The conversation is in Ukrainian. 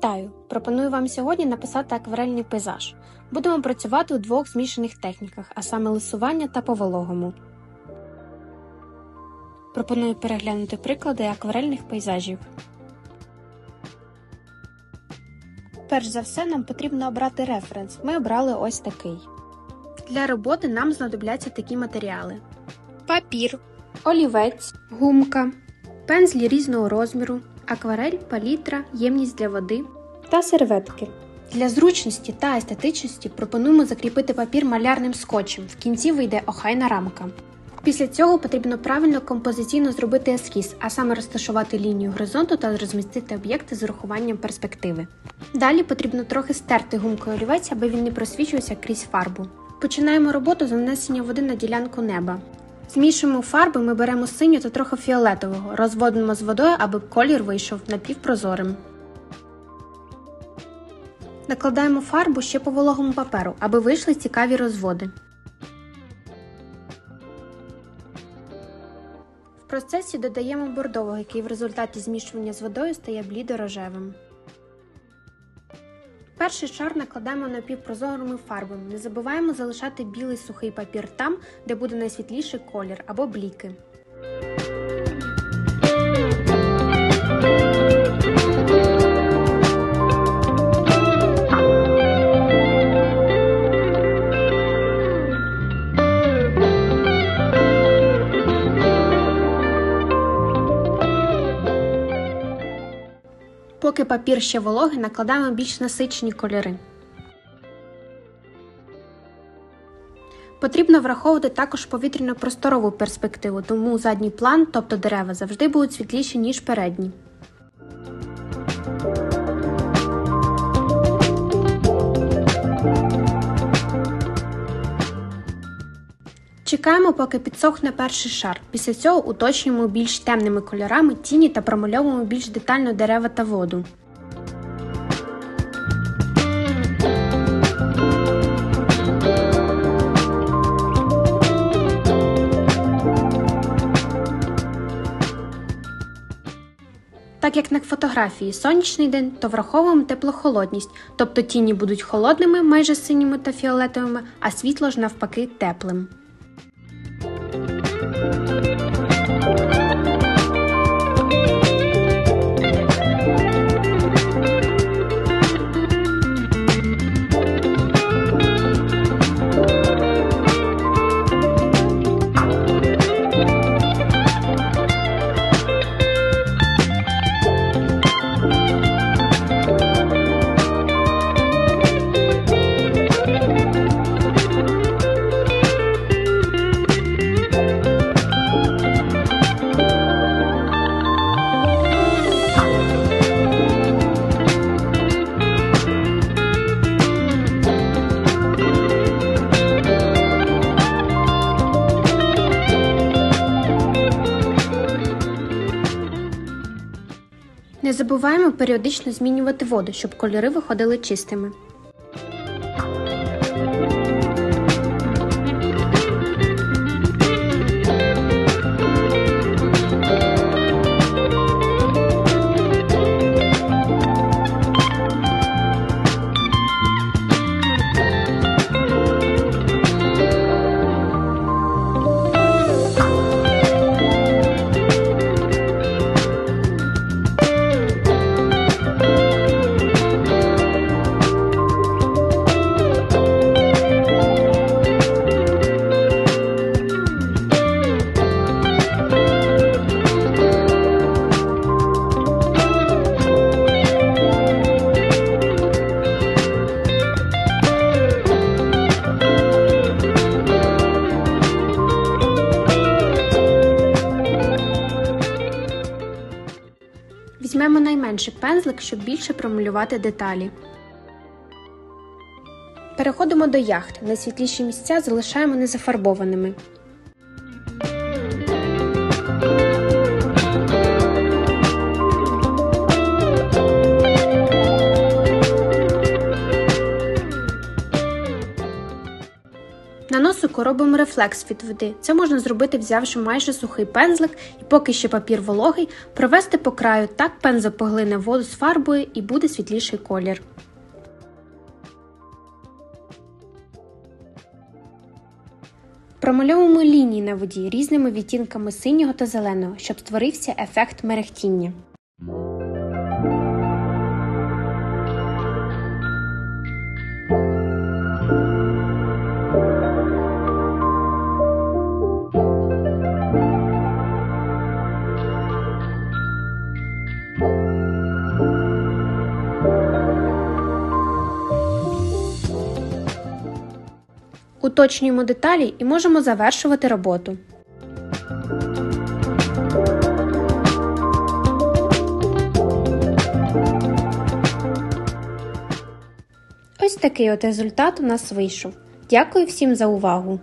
Вітаю! Пропоную вам сьогодні написати акварельний пейзаж. Будемо працювати у двох змішаних техніках, а саме лисування та по вологому. Пропоную переглянути приклади акварельних пейзажів. Перш за все, нам потрібно обрати референс. Ми обрали ось такий. Для роботи нам знадобляться такі матеріали: папір, олівець, гумка, пензлі різного розміру, акварель, палітра, ємність для води та серветки. Для зручності та естетичності пропонуємо закріпити папір малярним скотчем. В кінці вийде охайна рамка. Після цього потрібно правильно композиційно зробити ескіз, а саме розташувати лінію горизонту та розмістити об'єкти з урахуванням перспективи. Далі потрібно трохи стерти гумкою олівець, аби він не просвічувався крізь фарбу. Починаємо роботу з нанесення води на ділянку неба. Змішуємо фарби, ми беремо синю та трохи фіолетового, розводимо з водою, аби колір вийшов напівпрозорим. Накладаємо фарбу ще по вологому паперу, аби вийшли цікаві розводи. В процесі додаємо бордового, який в результаті змішування з водою стає блідо-рожевим. Перший шар накладаємо напівпрозорими фарбами. Не забуваємо залишати білий сухий папір там, де буде найсвітліший колір або бліки. Поки папір ще вологий, накладаємо більш насичені кольори. Потрібно враховувати також повітряно-просторову перспективу, тому задній план, тобто дерева, завжди будуть світліші, ніж передні. Чекаємо, поки підсохне перший шар. Після цього уточнюємо більш темними кольорами тіні та промальовуємо більш детально дерева та воду. Так як на фотографії сонячний день, то враховуємо теплохолодність, тобто тіні будуть холодними, майже синіми та фіолетовими, а світло ж навпаки теплим. Música Не забуваємо періодично змінювати воду, щоб кольори виходили чистими. Візьмемо найменший пензлик, щоб більше промалювати деталі. Переходимо до яхт. Найсвітліші місця залишаємо незафарбованими. На носику робимо рефлекс від води. Це можна зробити, взявши майже сухий пензлик і поки ще папір вологий, провести по краю, так пензл поглине воду з фарбою і буде світліший колір. Промальовуємо лінії на воді різними відтінками синього та зеленого, щоб створився ефект мерехтіння. Уточнюємо деталі і можемо завершувати роботу. Ось такий от результат у нас вийшов. Дякую всім за увагу!